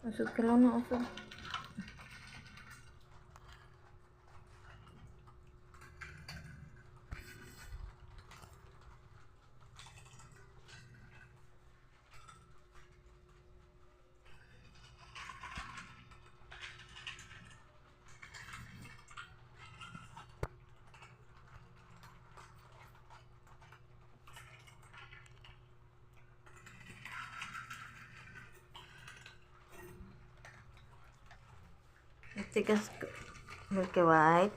Usog ka lang na Tigas milky white.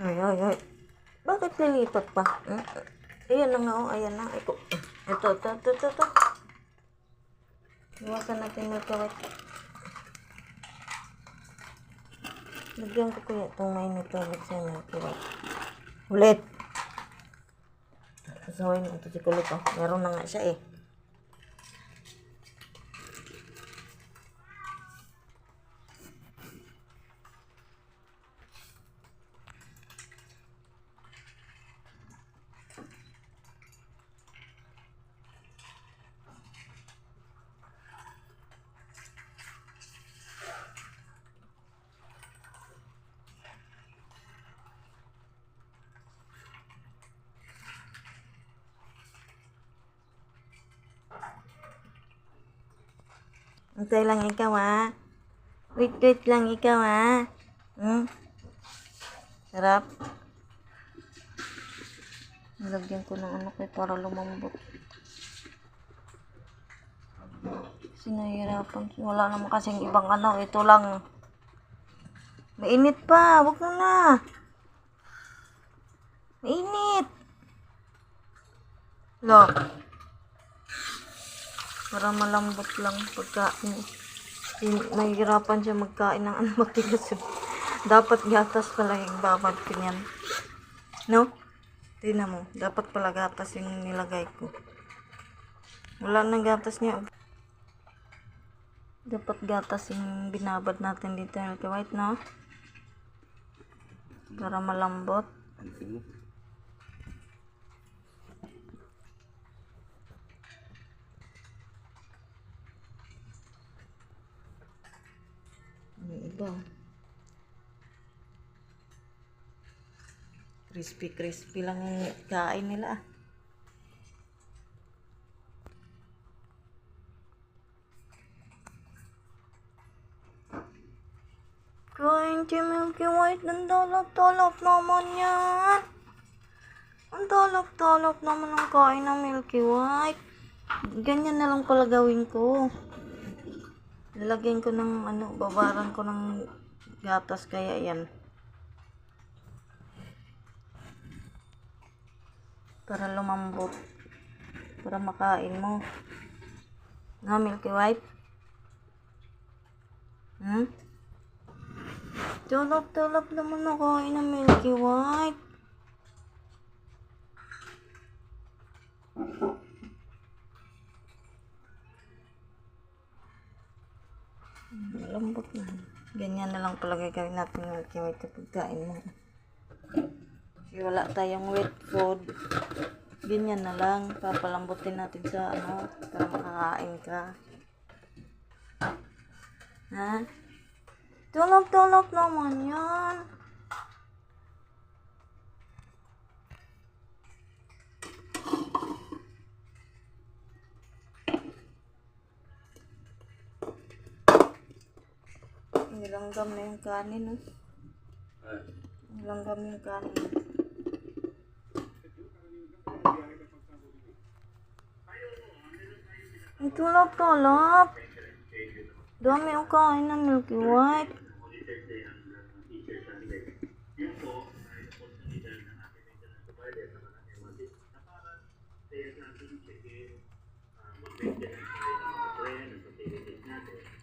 Ay, ay, ay. Bakit lilipat pa? Hmm? Ayan na nga, oh. Ayan na. Ito, ito, ito, ito, ito. Iwasan natin kawat. Lagyan ko kaya itong mainit ulit sa white. Ulit! Kasaway na ito si Kulot, oh. Meron na nga siya, eh. Antay lang ikaw, ha? Wait, wait lang ikaw, ha? Hmm? Sarap. Nilagyan ko ng ano ko para lumambot. Kasi nahihirapan. Wala naman kasing ibang ano. Ito lang. Mainit pa. Huwag na na. Mainit. Look. Para malambot lang pagkain. Nahihirapan siya magkain ng ano matigas. Dapat gatas pala yung babad ko niyan. No? Tingnan mo. Dapat pala gatas yung nilagay ko. Wala nang gatas niya. Dapat gatas yung binabad natin dito. Milky white, no? Para malambot. Iba? Crispy crispy lang kain nila ah. Kain si Milky White, ang talap-talap naman yan. Ang talap-talap naman ang kain ng Milky White. Ganyan na lang pala gawin ko. Lalagyan ko ng ano, babaran ko ng gatas kaya yan. Para lumambot. Para makain mo. Na, Milky White? Hmm? Tulap-tulap naman na kain ng Milky White. Ganyan na lang pala gagawin natin ng Milky White kapag kain mo. Kasi wala tayong wet food. Ganyan na lang. Papalambutin natin sa ano para makakain ka. Ha? Tulog-tulog naman yan. Nilanggam na yung kanin, no? Nilanggam yung kanin. Ang tulap-tulap. Dami ang kain ng Milky White.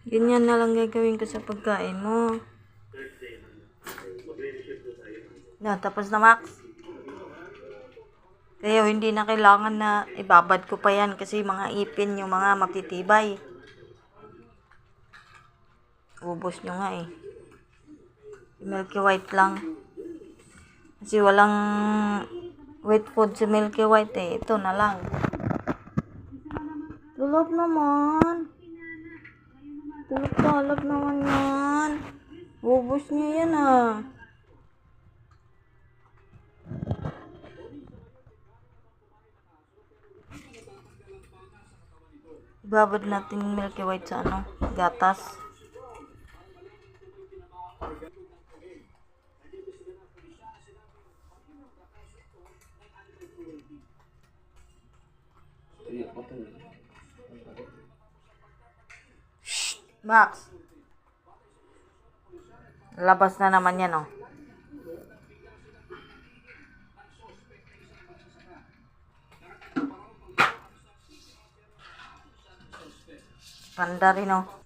Ganyan na lang gagawin ko sa pagkain mo. Na, tapos na Max. Kaya hindi na kailangan na ibabad ko pa yan kasi mga ipin yung mga matitibay. Ubos nyo nga eh. Milky White lang. Kasi walang wet food si Milky White eh. Ito na lang. Tulog naman. Tulog talab naman yan. Ubos niya yan ah. Ibabad natin Milky White sa ano, gatas. Max. Labas na naman yan, oh. Panda rin, oh.